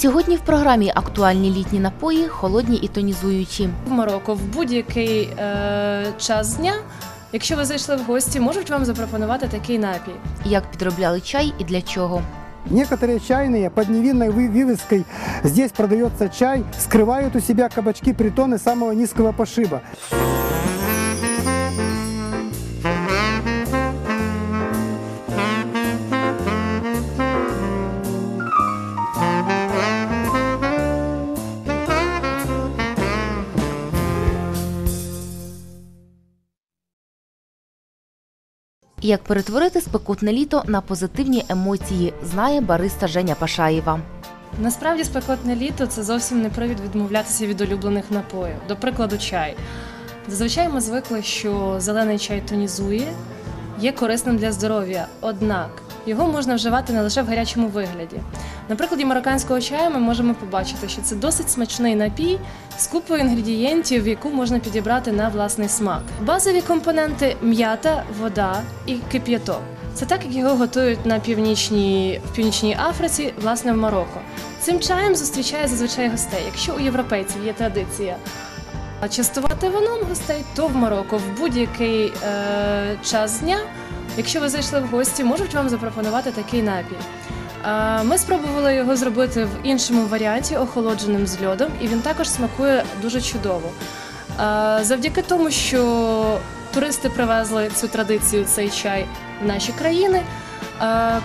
Сьогодні в програмі актуальні літні напої, холодні і тонізуючі. в Марокко в будь-який е, час дня, якщо ви зайшли в гості, можуть вам запропонувати такий напій. Як підробляли чай і для чого. Некоторые чайные под невинной вы- вывеской «Здесь продается чай» скрывают у себя кабачки притоны самого низкого пошиба. Як перетворити спекотне літо на позитивні емоції, знає бариста Женя Пашаєва. Насправді спекотне літо це зовсім не привід відмовлятися від улюблених напоїв. До прикладу, чай. Зазвичай ми звикли, що зелений чай тонізує, є корисним для здоров'я. Однак його можна вживати не лише в гарячому вигляді. На прикладі марокканського чаю ми можемо побачити, що це досить смачний напій з купою інгредієнтів, яку можна підібрати на власний смак. Базові компоненти м'ята, вода і кип'яток. Це так, як його готують на північній в північній Африці, власне, в Марокко. Цим чаєм зустрічає зазвичай гостей. Якщо у європейців є традиція частувати вином гостей, то в Марокко в будь-який е, час дня, якщо ви зайшли в гості, можуть вам запропонувати такий напій. Ми спробували його зробити в іншому варіанті, охолодженим з льодом, і він також смакує дуже чудово. Завдяки тому, що туристи привезли цю традицію, цей чай в наші країни.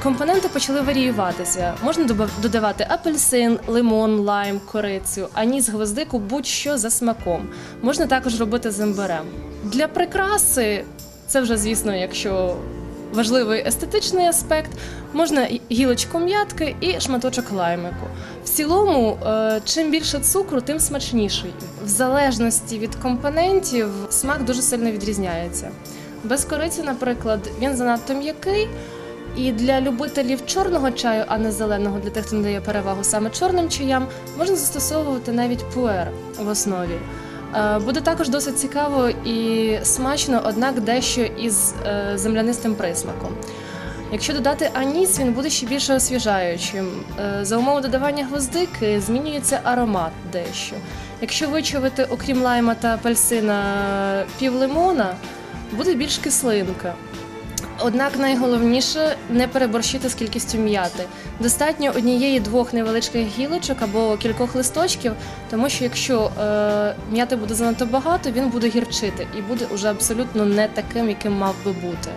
Компоненти почали варіюватися. Можна додавати апельсин, лимон, лайм, корицю, аніс, гвоздику, будь-що за смаком. Можна також робити з імбирем. Для прикраси це вже, звісно, якщо важливий естетичний аспект, можна гілочку м'ятки і шматочок лаймику. В цілому, е, чим більше цукру, тим смачніший. В залежності від компонентів смак дуже сильно відрізняється. Без кориці, наприклад, він занадто м'який. І для любителів чорного чаю, а не зеленого, для тих, хто надає перевагу саме чорним чаям, можна застосовувати навіть пуер в основі. Е, Буде також досить цікаво і смачно, однак дещо із е, землянистим присмаком. Якщо додати аніс, він буде ще більше освіжаючим. Е, За умови додавання гвоздики змінюється аромат дещо. Якщо вичавити, окрім лайма та апельсина, пів лимона, буде більш кислинка. Однак найголовніше не переборщити з кількістю м'яти. Достатньо однієї-двох невеличких гілочок або кількох листочків, тому що якщо е, м'яти буде занадто багато, він буде гірчити і буде уже абсолютно не таким, яким мав би бути.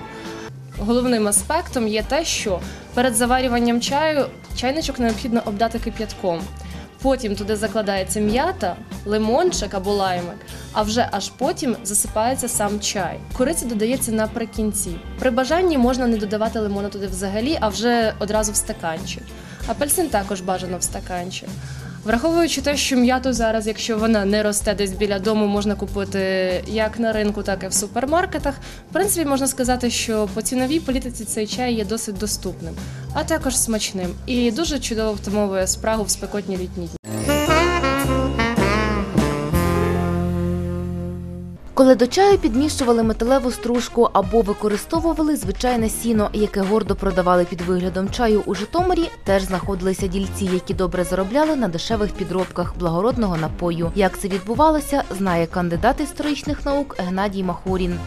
Головним аспектом є те, що перед заварюванням чаю чайничок необхідно обдати кип'ятком. Потім туди закладається м'ята, лимончик або лаймик, а вже аж потім засипається сам чай. Кориця додається наприкінці. При бажанні можна не додавати лимону туди взагалі, а вже одразу в стаканчик. Апельсин також бажано в стаканчик. Враховуючи те, що м'яту зараз, якщо вона не росте десь біля дому, можна купити як на ринку, так і в супермаркетах. В принципі, можна сказати, що по ціновій політиці цей чай є досить доступним, а також смачним і дуже чудово втамовує спрагу в спекотні літні дні. Коли до чаю підмішували металеву стружку або використовували звичайне сіно, яке гордо продавали під виглядом чаю у Житомирі, теж знаходилися дільці, які добре заробляли на дешевих підробках благородного напою. Як це відбувалося, знає кандидат історичних наук Геннадій Махурін.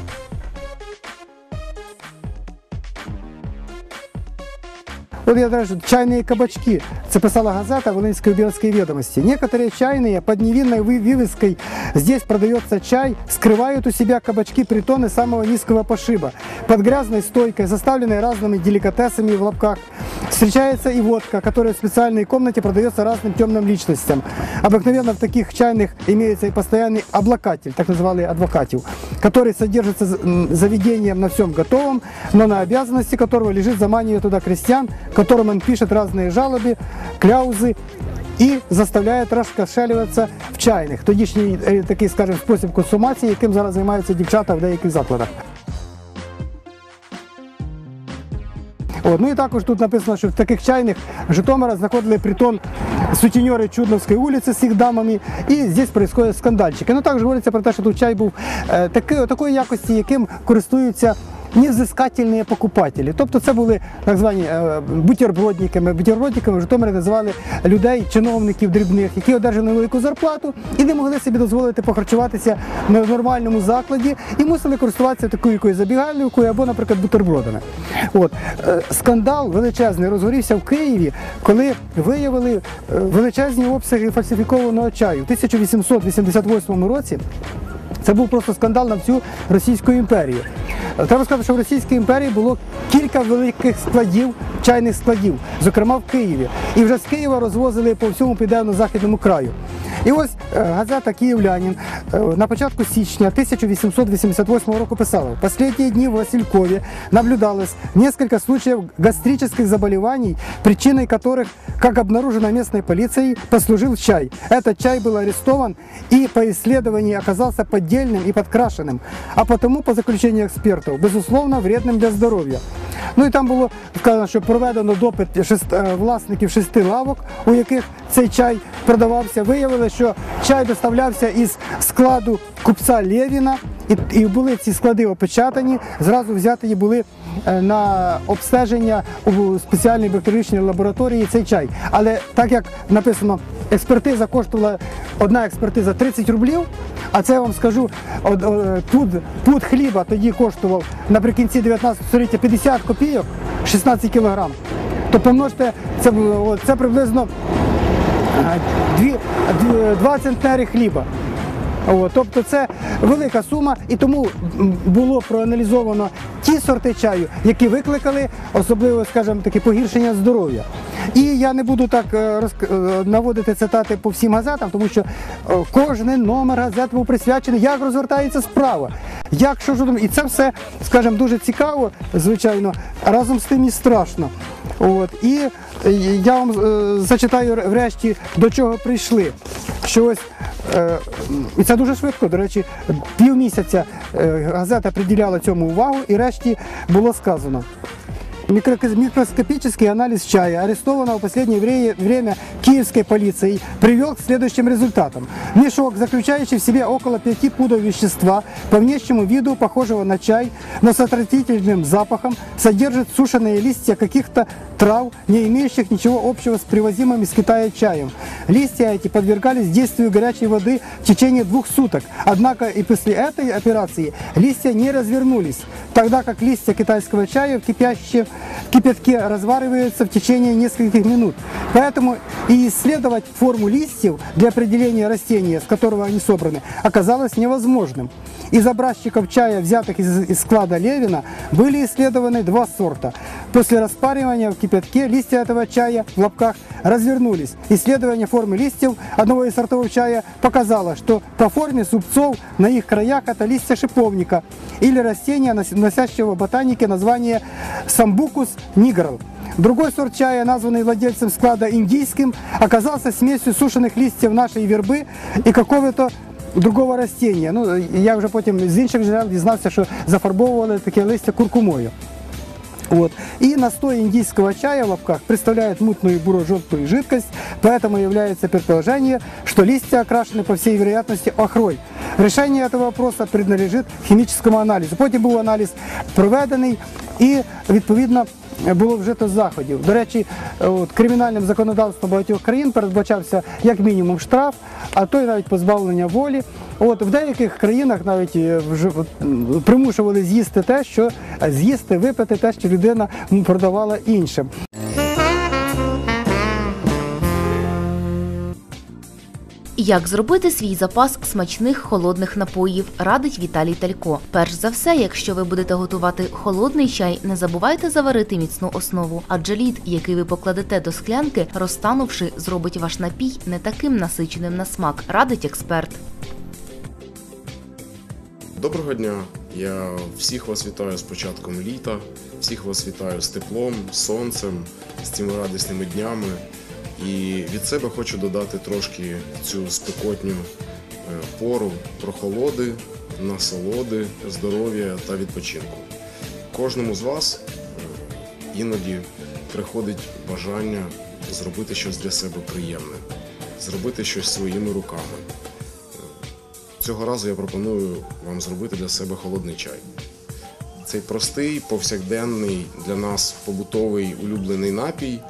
Вот я даже чайные кабачки. Це писала газета Волинской Белорусской ведомости. Некоторые чайные под невинной вы- вывеской «Здесь продается чай» скрывают у себя кабачки притоны самого низкого пошиба. Под грязной стойкой, заставленной разными деликатесами в лапках, встречается и водка, которая в специальной комнате продается разным темным личностям. Обыкновенно в таких чайных имеется и постоянный облакатель, так называемый адвокатив, который содержится заведением на всем готовом, но на обязанности которого лежит заманивание туда крестьян, которым он пишет разные жалобы, кляузы і заставляє розкошелюватися в чайних. Тодішній е, такий, скажімо, спосіб консумації, яким зараз займаються дівчата в деяких закладах. От, ну і також тут написано, що в таких чайних Житомира знаходили притон сутіньори Чудновської вулиці з їх дамами, і здесь происходять скандальчики. Ну також говориться про те, що тут чай був е, таки, такої якості, яким користуються невзискательні покупателі. Тобто це були так звані е, бутербродниками. Бутербродниками в Житомирі називали людей, чиновників дрібних, які одержали невелику зарплату і не могли собі дозволити похарчуватися на нормальному закладі і мусили користуватися такою якоюсь забігальникою або, наприклад, бутербродами. От е, скандал величезний розгорівся в Києві, коли виявили е, величезні обсяги фальсифікованого чаю. У 1888 році це був просто скандал на всю Російську імперію. Е, Треба сказати, що в Російській імперії було кілька великих складів, чайних складів, зокрема в Києві. І вже з Києва розвозили по всьому південно-західному краю. І ось е, газета Київлянин е, на початку січня 1888 року писала: в последние дни в Василькове наблюдалось несколько случаев гастрических заболеваний, причиной которых, как обнаружено местной полицией, послужил чай. Этот чай был арестован и по исследованию оказался поддельным и подкрашенным, а потому, по заключению экспертов, безусловно, вредным для здоров'я. Ну і там було сказано, що проведено допит шест- е, власників шести лавок, у яких цей чай продавався. Виявили, що чай доставлявся із складу купця Лєвіна, і, і були ці склади опечатані. Зразу взяті були е, на обстеження у спеціальній бактеріологічній лабораторії цей чай. Але так як написано, експертиза коштувала одна експертиза 30 рублів. А це я вам скажу, е, тут пуд хліба тоді коштував наприкінці 19 століття 50 копійок, 16 кілограм. То помножте, це, це приблизно е, дві, дві- центнери хліба. От, тобто це велика сума, і тому було проаналізовано ті сорти чаю, які викликали особливо, скажімо, таке погіршення здоров'я. І я не буду так е, е, наводити цитати по всім газетам, тому що е, кожен номер газет був присвячений, як розвертається справа. Як що ж і це все, скажімо, дуже цікаво, звичайно, разом з тим і страшно. От і я вам зачитаю врешті до чого прийшли. Що ось і це дуже швидко. До речі, півмісяця газета приділяла цьому увагу, і решті було сказано. Микро- Микроскопический анализ чая, арестованного в последнее вре- время киевской полицией, привел к следующим результатам. Мешок, заключающий в себе около 5 пудов вещества, по внешнему виду похожего на чай, но с отвратительным запахом, содержит сушеные листья каких-то трав, не имеющих ничего общего с привозимым из Китая чаем. Листья эти подвергались действию горячей воды в течение двух суток. Однако и после этой операции листья не развернулись, тогда как листья китайского чая в кипящем в кипятке развариваются в течение нескольких минут. Поэтому и исследовать форму листьев для определения растения, с которого они собраны, оказалось невозможным. Из образчиков чая, взятых из, из склада Левина, были исследованы два сорта. После распаривания в кипятке листья этого чая в лобках развернулись. Исследование формы листьев одного из сортов чая показало, что по форме зубцов на их краях это листья шиповника или растения, нос- носящего в ботанике название самбукус ниграл. Другой сорт чая, названный владельцем склада индийским, оказался смесью сушеных листьев нашей вербы и какого-то другого растения. Ну, я вже потім з інших джерел дізнався, що зафарбовували таке листя куркумою. Вот. И настой индийского чая в лобках представляет мутную буро-желтую жидкость, поэтому является предположение, что листья окрашены, по всей вероятности, охрой. Решение этого вопроса принадлежит хімічному аналізу. Потім був аналіз проведений і, відповідно, було вжито заходів. До речі, от, кримінальним законодавством багатьох країн передбачався як мінімум штраф, а то й навіть позбавлення волі. От в деяких країнах навіть е, вже примушували з'їсти те, що з'їсти, випити те, що людина продавала іншим. Як зробити свій запас смачних холодних напоїв, радить Віталій Талько. Перш за все, якщо ви будете готувати холодний чай, не забувайте заварити міцну основу, адже лід, який ви покладете до склянки, розтанувши, зробить ваш напій не таким насиченим на смак, радить експерт. Доброго дня! Я всіх вас вітаю з початком літа, всіх вас вітаю з теплом, сонцем, з цими радісними днями. І від себе хочу додати трошки цю спекотню е, пору прохолоди, насолоди, здоров'я та відпочинку. Кожному з вас е, іноді приходить бажання зробити щось для себе приємне, зробити щось своїми руками. Цього разу я пропоную вам зробити для себе холодний чай. цей простий, повсякденний для нас побутовий улюблений напій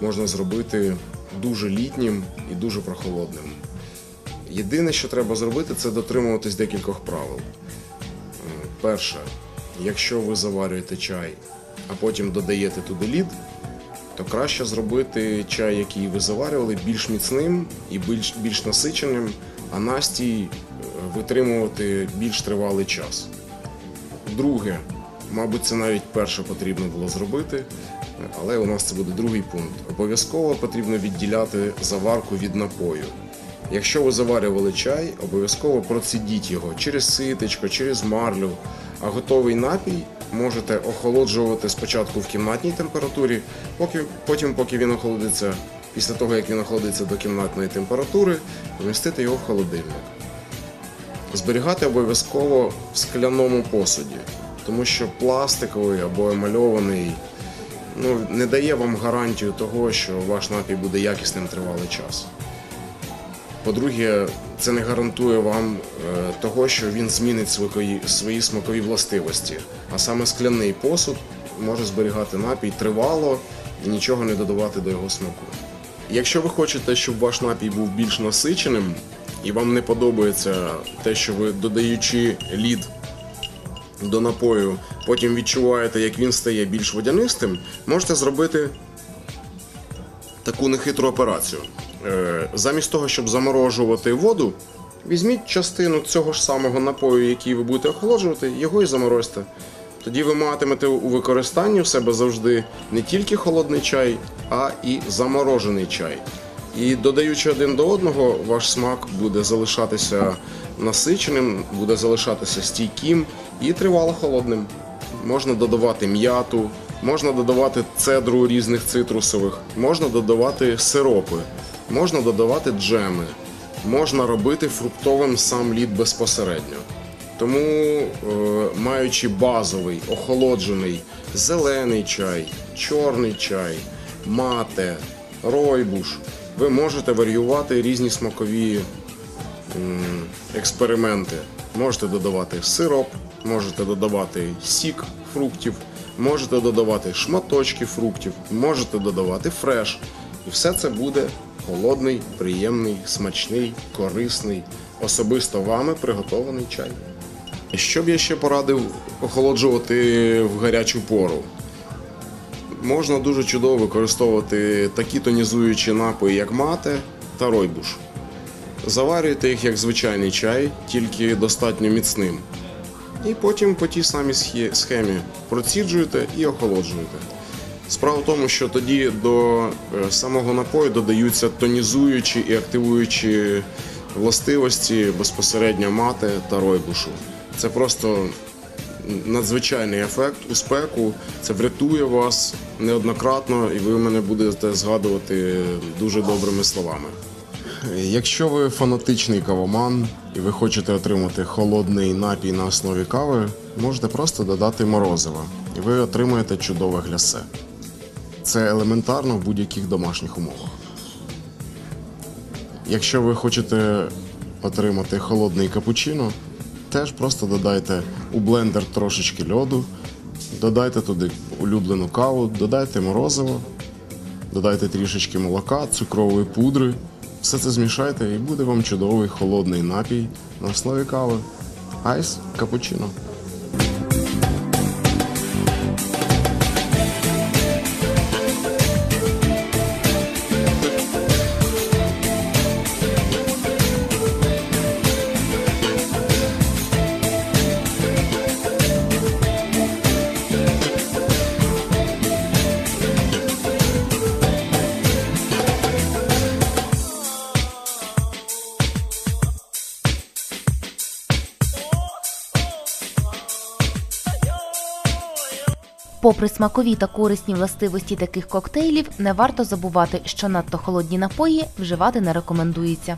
можна зробити дуже літнім і дуже прохолодним. Єдине, що треба зробити, це дотримуватись декількох правил. Е, Перше, якщо ви заварюєте чай, а потім додаєте туди лід, то краще зробити чай, який ви заварювали, більш міцним і більш, більш насиченим, а настій е, витримувати більш тривалий час. Друге, мабуть, це навіть перше потрібно було зробити, але у нас це буде другий пункт. Обов'язково потрібно відділяти заварку від напою. Якщо ви заварювали чай, обов'язково процідіть його через ситечко, через марлю, а готовий напій можете охолоджувати спочатку в кімнатній температурі, поки, потім, поки він охолодиться, після того як він охолодиться до кімнатної температури, помістити його в холодильник. Зберігати обов'язково в скляному посуді, тому що пластиковий або емальований ну, не дає вам гарантію того, що ваш напій буде якісним тривалий час. По-друге, це не гарантує вам е, того, що він змінить свої, свої смакові властивості. А саме скляний посуд може зберігати напій тривало і нічого не додавати до його смаку. Якщо ви хочете, щоб ваш напій був більш насиченим, і вам не подобається те, що ви додаючи лід до напою, потім відчуваєте, як він стає більш водянистим, можете зробити таку нехитру операцію. Е, Замість того, щоб заморожувати воду, візьміть частину цього ж самого напою, який ви будете охолоджувати, його і заморозьте. Тоді ви матимете у використанні в себе завжди не тільки холодний чай, а і заморожений чай. І додаючи один до одного, ваш смак буде залишатися насиченим, буде залишатися стійким і тривало холодним. Можна додавати м'яту, можна додавати цедру різних цитрусових, можна додавати сиропи, можна додавати джеми, можна робити фруктовим сам лід безпосередньо. Тому, е, маючи базовий, охолоджений зелений чай, чорний чай, мате, ройбуш, ви можете варіювати різні смакові експерименти. Можете додавати сироп, можете додавати сік фруктів, можете додавати шматочки фруктів, можете додавати фреш. І все це буде холодний, приємний, смачний, корисний, особисто вами приготований чай. Що б я ще порадив охолоджувати в гарячу пору? Можна дуже чудово використовувати такі тонізуючі напої, як мате та ройбуш. Заварюєте їх як звичайний чай, тільки достатньо міцним. І потім по тій самій схемі проціджуєте і охолоджуєте. Справа в тому, що тоді до е, самого напою додаються тонізуючі і активуючі властивості безпосередньо мати та ройбушу. Це просто надзвичайний ефект у спеку. Це врятує вас неоднократно, і ви мене будете згадувати дуже добрими словами. Якщо ви фанатичний кавоман і ви хочете отримати холодний напій на основі кави, можете просто додати морозива, і ви отримаєте чудове глясе. Це елементарно в будь-яких домашніх умовах. Якщо ви хочете отримати холодний капучино, теж просто додайте у блендер трошечки льоду, додайте туди улюблену каву, додайте морозиво, додайте трішечки молока, цукрової пудри. Все це змішайте і буде вам чудовий холодний напій на основі кави. Айс капучино. Попри смакові та корисні властивості таких коктейлів, не варто забувати, що надто холодні напої вживати не рекомендується.